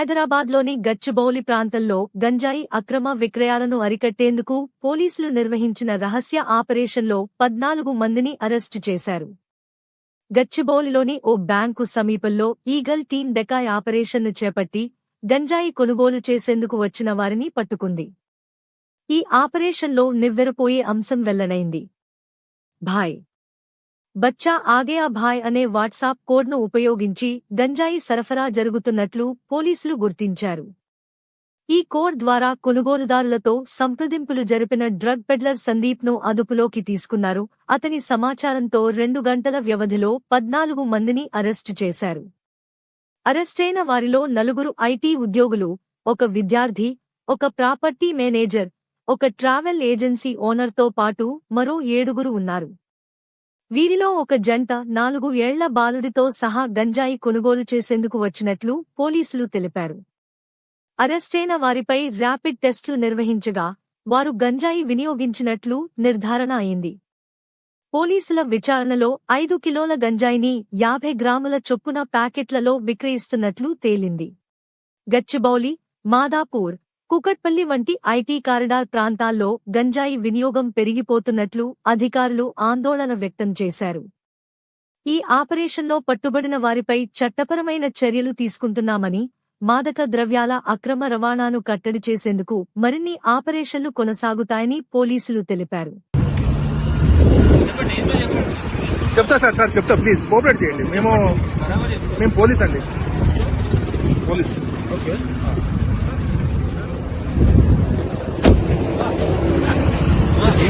హైదరాబాద్లోని గచ్చిబౌలి ప్రాంతంలో గంజాయి అక్రమ విక్రయాలను అరికట్టేందుకు పోలీసులు నిర్వహించిన రహస్య ఆపరేషన్లో పద్నాలుగు మందిని అరెస్టు చేశారు. గచ్చిబౌలిలోని ఓ బ్యాంకు సమీపంలో ఈగల్ టీం డెకాయ్ ఆపరేషన్ను చేపట్టి గంజాయి కొనుగోలు చేసేందుకు వచ్చిన వారిని పట్టుకుంది. ఈ ఆపరేషన్లో నివ్వెరపోయే అంశం వెల్లడైంది. భాయ్ బచ్చా ఆగయా భాయ్ అనే వాట్సాప్ కోడ్ను ఉపయోగించి గంజాయి సరఫరా జరుగుతున్నట్లు పోలీసులు గుర్తించారు. ఈ కోడ్ ద్వారా కొనుగోలుదారులతో సంప్రదింపులు జరిపిన డ్రగ్ పెడ్లర్ సందీప్ను అదుపులోకి తీసుకున్నారు. అతని సమాచారంతో రెండు గంటల వ్యవధిలో పద్నాలుగు మందిని అరెస్టు చేశారు. అరెస్టైన వారిలో నలుగురు ఐటీ ఉద్యోగులు ఒక విద్యార్థి ఒక ప్రాపర్టీ మేనేజర్ ఒక ట్రావెల్ ఏజెన్సీ ఓనర్తో పాటు మరో ఏడుగురు ఉన్నారు. వీరిలో ఒక జంట నాలుగు ఏళ్ళ బాలుడితో సహా గంజాయి కొనుగోలు చేసేందుకు వచ్చినట్లు పోలీసులు తెలిపారు. అరెస్టైన వారిపై ర్యాపిడ్ టెస్టులు నిర్వహించగా వారు గంజాయి వినియోగించినట్లు నిర్ధారణ అయింది. పోలీసుల విచారణలో ఐదు కిలోల గంజాయిని యాభై గ్రాముల చొప్పున ప్యాకెట్లలో విక్రయిస్తున్నట్లు తేలింది. గచ్చిబౌలి మాదాపూర్ కుకట్పల్లి వంటి ఐటీ కారిడార్ ప్రాంతాల్లో గంజాయి వినియోగం పెరిగిపోతున్నట్లు అధికారులు ఆందోళన వ్యక్తం చేశారు. ఈ ఆపరేషన్లో పట్టుబడిన వారిపై చట్టపరమైన చర్యలు తీసుకుంటున్నామని మాదక ద్రవ్యాల అక్రమ రవాణాను కట్టడి చేసేందుకు మరిన్ని ఆపరేషన్లు కొనసాగుతాయని పోలీసులు తెలిపారు. చెప్తా సార్ సార్ చెప్తా ప్లీజ్ కోఆపరేట్ చేయండి. మేము మేము పోలీస్ అండి. పోలీస్. ఓకే. ఏ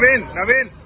ఓకే నేను